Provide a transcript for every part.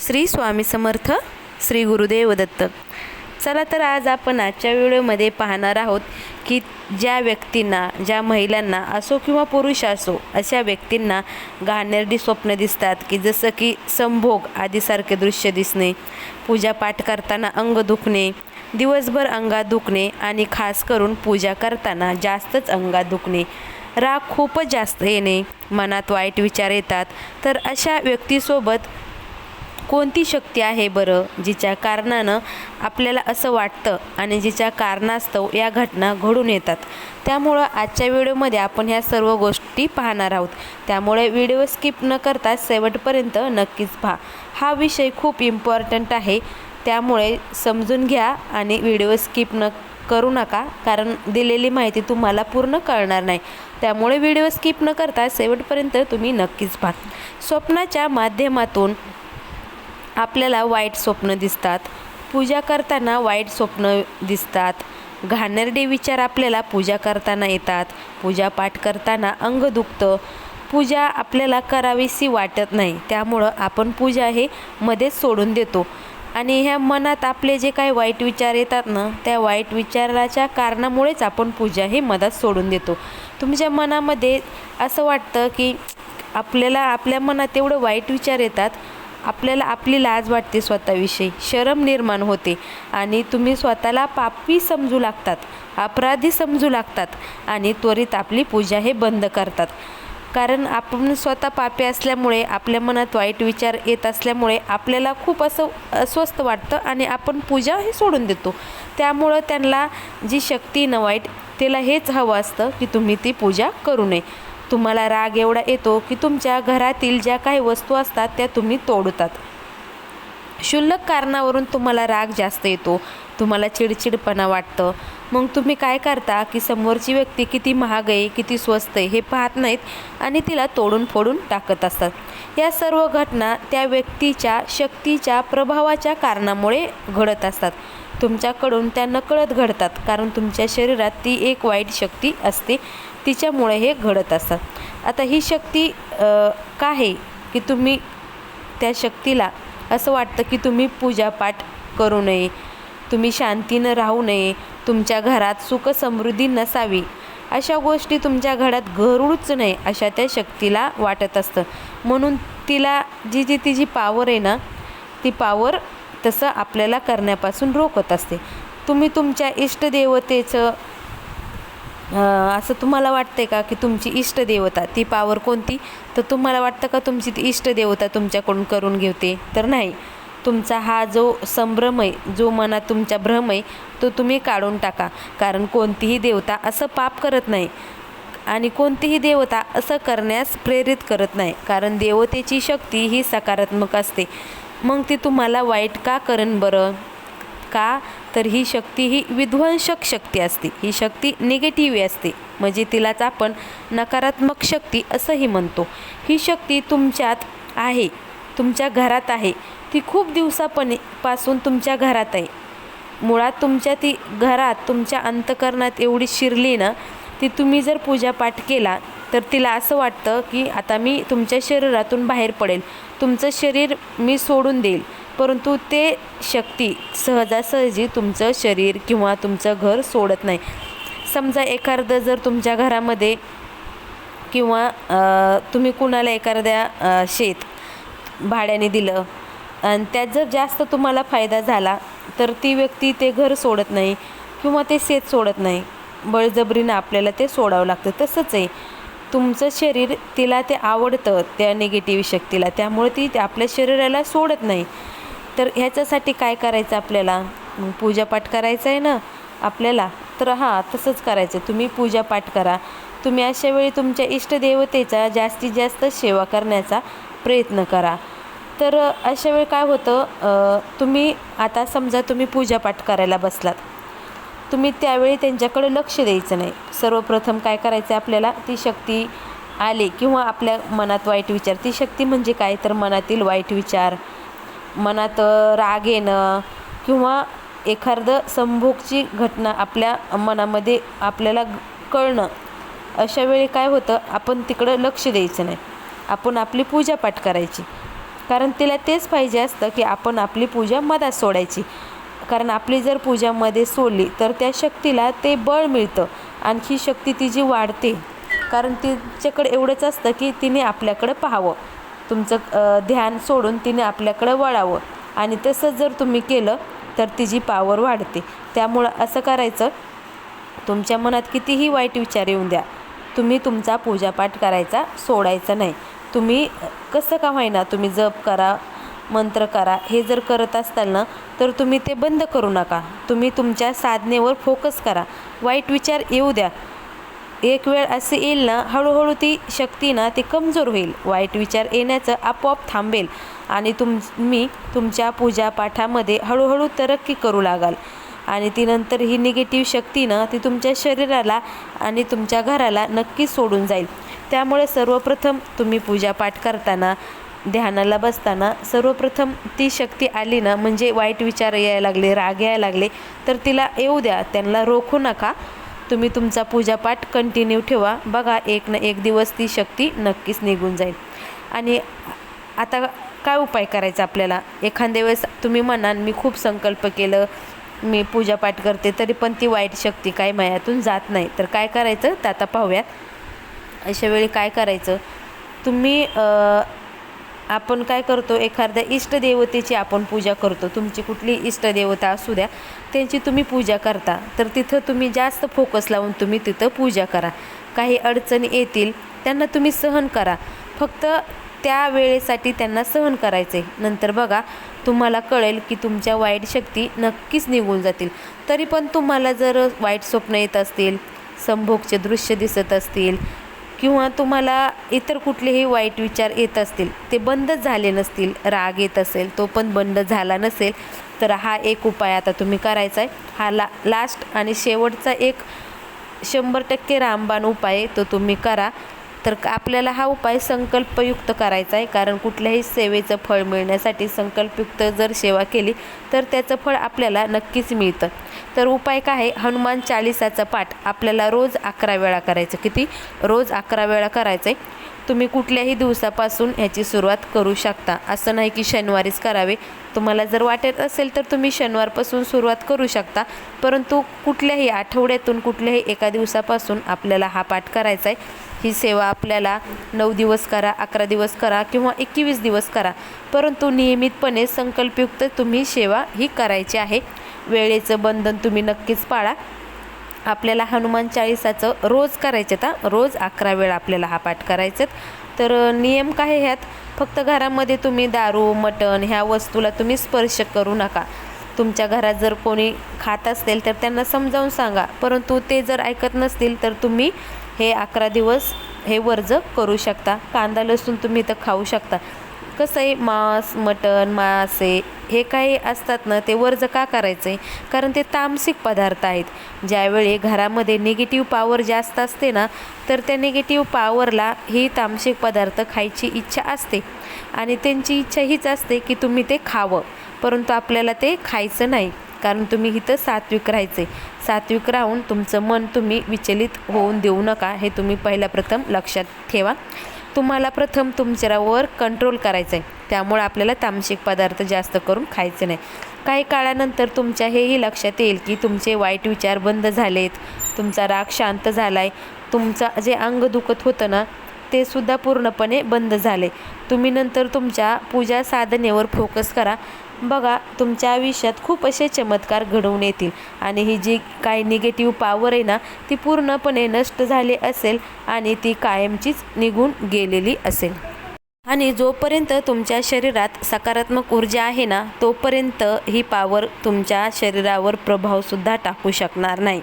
श्री स्वामी समर्थ श्री गुरुदेव दत्त. चला तर आज आपण आजच्या व्हिडिओमध्ये पाहणार आहोत की ज्या व्यक्तींना ज्या महिलांना असो किंवा पुरुष असो अशा व्यक्तींना घाणेरडी स्वप्न दिसतात की जसं की संभोग आदीसारखे दृश्य दिसणे पूजापाठ करताना अंग दुखणे दिवसभर अंगात दुखणे आणि खास करून पूजा करताना जास्तच अंगात दुखणे राग खूपच जास्त येणे मनात वाईट विचार येतात. तर अशा व्यक्तीसोबत कोणती शक्ती आहे बरं जिच्या कारणानं आपल्याला असं वाटतं आणि जिच्या कारणास्तव या घटना घडून येतात? त्यामुळं आजच्या व्हिडिओमध्ये आपण ह्या सर्व गोष्टी पाहणार आहोत. त्यामुळे व्हिडिओ स्किप न करता शेवटपर्यंत नक्कीच पहा. हा विषय खूप इम्पॉर्टंट आहे. त्यामुळे समजून घ्या आणि व्हिडिओ स्किप न करू नका कारण दिलेली माहिती तुम्हाला पूर्ण कळणार नाही. त्यामुळे व्हिडिओ स्किप न करता शेवटपर्यंत तुम्ही नक्कीच पहा. स्वप्नाच्या माध्यमातून आपल्याला वाईट स्वप्न दिसतात. पूजा करताना वाईट स्वप्न दिसतात. घाणेरडे विचार आपल्याला पूजा करताना येतात. पूजापाठ करताना अंग दुखतं. पूजा आपल्याला करावीशी वाटत नाही. त्यामुळं आपण पूजा हे मध्येच सोडून देतो. आणि ह्या मनात आपले जे काही वाईट विचार येतात ना त्या वाईट विचाराच्या कारणामुळेच आपण पूजा हे मधात सोडून देतो. तुमच्या मनामध्ये असं वाटतं की आपल्याला आपल्या मनात एवढं वाईट विचार येतात आपल्याला आपली लाज वाटते स्वतःविषयी. शरम निर्माण होते. आणि तुम्ही स्वतःला पापी समजू लागतात अपराधी समजू लागतात आणि त्वरित आपली पूजा हे बंद करतात. कारण आपण स्वतः पापी असल्यामुळे आपल्या मनात वाईट विचार येत असल्यामुळे आपल्याला खूप असं अस्वस्थ वाटतं आणि आपण पूजा हे सोडून देतो. त्यामुळं त्यांना जी शक्ती न वाईट त्याला हेच हवं असतं की तुम्ही ती पूजा करू नये. तुम्हाला राग एवढा येतो की तुमच्या घरातील ज्या काही वस्तू असतात त्या तुम्ही तोडतात. क्षुल्लक कारणावरून तुम्हाला राग जास्त येतो. तुम्हाला चिडचिडपणा वाटतं. मग तुम्ही काय करता की समोरची व्यक्ती किती महाग आहे किती स्वस्त आहे हे पाहत नाहीत आणि तिला तोडून फोडून टाकत असतात. या सर्व घटना त्या व्यक्तीच्या शक्तीच्या प्रभावाच्या कारणामुळे घडत असतात. तुमच्याकडून त्या नकळत घडतात कारण तुमच्या शरीरात ती एक वाईट शक्ती असते. तिच्यामुळे हे घडत असतात. आता ही शक्ती का आहे की तुम्ही त्या शक्तीला असं वाटतं की तुम्ही पूजापाठ करू नये तुम्ही शांतीनं राहू नये तुमच्या घरात सुख समृद्धी नसावी अशा गोष्टी तुमच्या घरात घरूच नये अशा त्या शक्तीला वाटत असतं. म्हणून तिला जी जी तिची पावर आहे ना ती पावर तसं आपल्याला करण्यापासून रोखत असते. तुम्ही तुमच्या इष्टदेवतेचं असं तुम्हाला वाटतंय का की तुमची इष्टदेवता ती पावर कोणती? तर तुम्हाला वाटतं का तुमची ती इष्टदेवता तुमच्याकडून करून घेते? तर नाही. तुमचा हा जो संभ्रम आहे जो मनात तुमचा भ्रम आहे तो तुम्ही काढून टाका. कारण कोणतीही देवता असं पाप करत नाही आणि कोणतीही देवता असं करण्यास प्रेरित करत नाही. कारण देवतेची शक्ती ही सकारात्मक असते. मग ती तुम्हाला वाईट का करेन बरं? का तर ही शक्ती ही विध्वंसक शक्ती असते. ही शक्ती निगेटिव्ह असते. म्हणजे तिलाच आपण नकारात्मक शक्ती असंही म्हणतो. ही शक्ती तुमच्यात आहे. तुमच्या घरात आहे. ती खूप दिवसापणे पासून तुमच्या घरात आहे. मुळात तुमच्या ती घरात तुमच्या अंतकरणात एवढी शिरली ना ती तुम्ही जर पूजापाठ केला तर तिला असं वाटतं की आता मी तुमच्या शरीरातून बाहेर पडेल. तुमचं शरीर मी सोडून देईल. परंतु ते शक्ती सहजासहजी तुमचं शरीर किंवा तुमचं घर सोडत नाही. समजा एखादं जर तुमच्या घरामध्ये किंवा तुम्ही कुणाला एखाद्या शेत भाड्याने दिलं आणि त्यात जर जास्त तुम्हाला फायदा झाला तर ती व्यक्ती ते घर सोडत नाही किंवा ते शेत सोडत नाही. बळजबरीनं आपल्याला ते सोडावं लागतं. तसंच आहे. तुमचं शरीर तिला ते आवडतं त्या निगेटिव्ह शक्तीला. त्यामुळे ती आपल्या शरीराला सोडत नाही. तर ह्याच्यासाठी काय करायचं आपल्याला? पूजापाठ करायचं आहे ना आपल्याला? तर हां तसंच करायचं. तुम्ही पूजापाठ करा. तुम्ही अशा वेळी तुमच्या इष्टदेवतेचा जास्तीत जास्त सेवा करण्याचा प्रयत्न करा. तर अशा वेळी काय होतं तुम्ही आता समजा तुम्ही पूजापाठ करायला बसलात. तुम्ही त्यावेळी त्यांच्याकडे लक्ष द्यायचं नाही. सर्वप्रथम काय करायचं आपल्याला? ती शक्ती आली किंवा आपल्या मनात वाईट विचार. ती शक्ती म्हणजे काय? तर मनातील वाईट विचार मनात राग येणं किंवा एखादं संभोगची घटना आपल्या मनामध्ये आपल्याला कळणं अशा वेळी काय होतं आपण तिकडं लक्ष द्यायचं नाही. आपण आपली पूजापाठ करायची. कारण तिला तेच पाहिजे असतं की आपण आपली पूजा मधात सोडायची. कारण आपली जर पूजा मध्ये सोडली तर त्या शक्तीला ते बळ मिळतं. आणखी शक्ती तिची वाढते. कारण तिच्याकडे एवढंच असतं की तिने आपल्याकडं पाहावं. तुमचं ध्यान सोडून तिने आपल्याकडं वळावं. आणि तसंच जर तुम्ही केलं तर तिची पावर वाढते. त्यामुळं असं करायचं तुमच्या मनात कितीही वाईट विचार येऊन द्या. तुम्ही तुमचा पूजापाठ करायचा सोडायचा नाही. तुम्ही कसं का होईना तुम्ही जप करा मंत्र करा हे जर करत असताल ना तर तुम्ही ते बंद करू नका. तुम्ही तुमच्या साधनेवर फोकस करा. वाईट विचार येऊ द्या. एक वेळ असे येईल ना हळूहळू ती शक्ती ना ती कमजोर होईल. वाईट विचार येण्याचं आपोआप थांबेल आणि तुम्ही तुमच्या पूजापाठामध्ये हळूहळू तरक्की करू लागाल. आणि ती नंतर ही निगेटिव्ह शक्ती ना ती तुमच्या शरीराला आणि तुमच्या घराला नक्कीच सोडून जाईल. त्यामुळे सर्वप्रथम तुम्ही पूजापाठ करताना ध्यानाला बसताना सर्वप्रथम ती शक्ती आली ना म्हणजे वाईट विचार यायला लागले राग यायला लागले तर तिला येऊ द्या. त्यांना रोखू नका. तुम्ही तुमचा पूजापाठ कंटिन्यू ठेवा. बघा एक ना एक दिवस ती शक्ती नक्कीच निघून जाईल. आणि आता काय उपाय करायचा आपल्याला? एखाद्या वेळेस तुम्ही म्हणाल मी खूप संकल्प केलं मी पूजापाठ करते तरी पण ती वाईट शक्ती काय मायातून जात नाही. तर काय करायचं? तर आता पाहूयात. अशा वेळी काय करायचं? तुम्ही आपण काय करतो एखाद्या इष्टदेवतेची आपण पूजा करतो. तुमची कुठली इष्टदेवता असू द्या त्यांची तुम्ही पूजा करता. तर तिथं तुम्ही जास्त फोकस लावून तुम्ही तिथं पूजा करा. काही अडचणी येतील त्यांना तुम्ही सहन करा. फक्त त्या वेळेसाठी त्यांना सहन करायचे नंतर बघा तुम्हाला कळेल की तुमच्या वाईट शक्ती नक्कीच निघून जातील. तरी पण तुम्हाला जर वाईट स्वप्न येत असतील संभोगचे दृश्य दिसत असतील किंवा तुम्हाला इतर कुठलेही वाईट विचार येत असतील ते बंदच झाले नसतील राग येत असेल तो पण बंद झाला नसेल तर हा एक उपाय आता तुम्ही करायचा आहे. हा ला लास्ट आणि शेवटचा एक शंभर टक्के रामबाण उपाय आहे, तो तुम्ही करा. तर आपल्याला हा उपाय संकल्पयुक्त करायचा आहे. कारण कुठल्याही सेवेचं फळ मिळण्यासाठी संकल्पयुक्त जर सेवा केली तर त्याचं फळ आपल्याला नक्कीच मिळतं. तर उपाय काय आहे? हनुमान चालिसाचा पाठ आपल्याला रोज अकरा वेळा करायचं. किती? रोज अकरा वेळा करायचं आहे तुम्ही कुठल्याही दिवसापासून ह्याची सुरुवात करू शकता. असं नाही की शनिवारीच करावे. तुम्हाला जर वाटत असेल तर तुम्ही शनिवारपासून सुरुवात करू शकता. परंतु कुठल्याही आठवड्यातून कुठल्याही एका दिवसापासून आपल्याला हा पाठ करायचा आहे ही सेवा आपल्याला नऊ दिवस करा अकरा दिवस करा किंवा एकवीस दिवस करा. परंतु नियमितपणे संकल्पयुक्त तुम्ही सेवा ही करायची आहे. वेळेचं बंधन तुम्ही नक्कीच पाळा. आपल्याला हनुमान चाळीसाचं रोज करायचं आता. रोज अकरा वेळा आपल्याला हा पाठ करायचं तर नियम काय ह्यात? फक्त घरामध्ये तुम्ही दारू मटण ह्या वस्तूला तुम्ही स्पर्श करू नका. तुमच्या घरात जर कोणी खात असेल तर त्यांना समजावून सांगा. परंतु ते जर ऐकत नसतील तर तुम्ही हे अकरा दिवस हे वर्ज करू शकता. कांदा लसूण तुम्ही इथं खाऊ शकता. कसं आहे मांस मटण मासे हे काही असतात ना ते वर्ज का करायचं आहे कारण ते तामसिक पदार्थ आहेत. ज्यावेळी घरामध्ये निगेटिव्ह पॉवर जास्त असते ना तर त्या निगेटिव्ह पॉवरला ही तामसिक पदार्थ खायची इच्छा असते. आणि त्यांची इच्छा हीच असते की तुम्ही ते खावं. परंतु आपल्याला ते खायचं नाही. कारण तुम्ही इथं सात्विक राहायचे. सात्विक राहून तुमचं मन तुम्ही विचलित होऊन देऊ नका हे तुम्ही पहिल्या प्रथम लक्षात ठेवा. तुम्हाला प्रथम तुमच्यावर कंट्रोल करायचं आहे त्यामुळे आपल्याला तामसिक पदार्थ जास्त करून खायचे नाही. काही काळानंतर तुमच्या हेही लक्षात येईल की तुमचे वाईट विचार बंद झालेत. तुमचा राग शांत झाला आहे तुमचं जे अंग दुखत होतं ना ते सुद्धा पूर्णपणे बंद झाले. तुम्ही नंतर तुमच्या पूजा साधनेवर फोकस करा. बघा तुमच्या आयुष्यात खूप असे चमत्कार घडवून येतील. आणि ही जी काही निगेटिव्ह पॉवर आहे ना ती पूर्णपणे नष्ट झाली असेल आणि ती कायमचीच निघून गेलेली असेल. आणि जोपर्यंत तुमच्या शरीरात सकारात्मक ऊर्जा आहे ना तोपर्यंत ही पावर तुमच्या शरीरावर प्रभावसुद्धा टाकू शकणार नाही.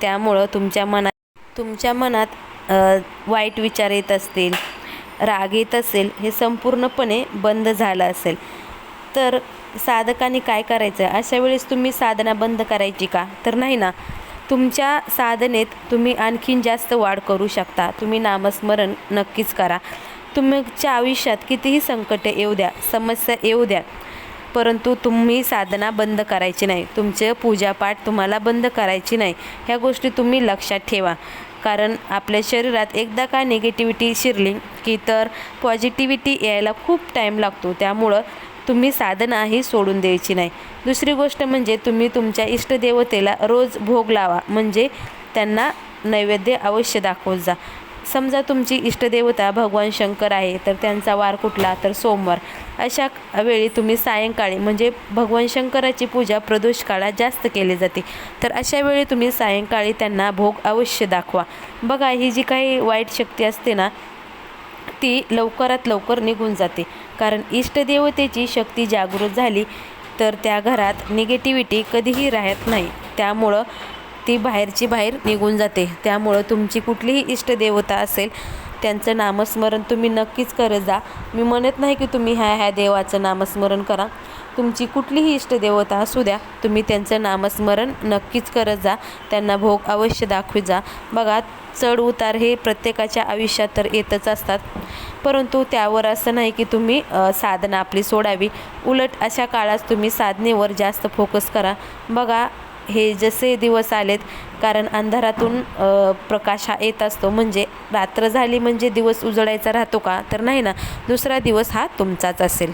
त्यामुळं तुमच्या मनात तुमच्या मनात वाईट विचार येत असतील राग येत असेल हे संपूर्णपणे बंद झालं असेल. तर साधकाने काय करायचं? अशा वेळेस तुम्ही साधना बंद करायची का? तर नाही ना. तुमच्या साधनेत तुम्ही आणखीन जास्त वाढ करू शकता. तुम्ही नामस्मरण नक्कीच करा. तुमच्या आयुष्यात कितीही संकट येऊ द्या समस्या येऊ द्या परंतु तुम्ही साधना बंद करायची नाही. तुमचं पूजापाठ तुम्हाला बंद करायची नाही. ह्या गोष्टी तुम्ही लक्षात ठेवा. कारण आपल्या शरीरात एकदा का निगेटिव्हिटी शिरली की तर पॉझिटिव्हिटी यायला खूप टाईम लागतो. त्यामुळं तुम्ही साधनाही सोडून द्यायची नाही. दुसरी गोष्ट म्हणजे तुम्ही तुमच्या इष्टदेवतेला रोज भोग लावा. म्हणजे त्यांना नैवेद्य अवश्य दाखवत जा. समजा तुमची इष्टदेवता भगवान शंकर आहे तर त्यांचा वार कुठला? तर सोमवार. अशा वेळी तुम्ही सायंकाळी म्हणजे भगवान शंकराची पूजा प्रदोष काळात जास्त केली जाते. तर अशा वेळी तुम्ही सायंकाळी त्यांना भोग अवश्य दाखवा. बघा ही जी काही वाईट शक्ती असते ना ती लवकरात लवकर निघून जाते. कारण इष्टदेवतेची शक्ती जागृत झाली तर त्या घरात निगेटिव्हिटी कधीही राहत नाही. त्यामुळं ती बाहेरची बाहेर निघून जाते. त्यामुळं तुमची कुठलीही इष्टदेवता असेल त्यांचं नामस्मरण तुम्ही नक्कीच करत जा. मी म्हणत नाही की तुम्ही ह्या ह्या देवाचं नामस्मरण करा. तुमची कुठलीही इष्टदेवता असू द्या तुम्ही त्यांचं नामस्मरण नक्कीच करत जा. त्यांना भोग अवश्य दाखवी जा. बघा चढ उतार हे प्रत्येकाच्या आयुष्यात तर येतच असतात. परंतु त्यावर असं नाही की तुम्ही साधना आपली सोडावी. उलट अशा काळात तुम्ही साधनेवर जास्त फोकस करा. बघा हे जसे दिवस आलेत कारण अंधारातून प्रकाश हा येत असतो. म्हणजे रात्र झाली म्हणजे दिवस उजळायचा राहतो का? तर नाही ना. दुसरा दिवस हा तुमचाच असेल.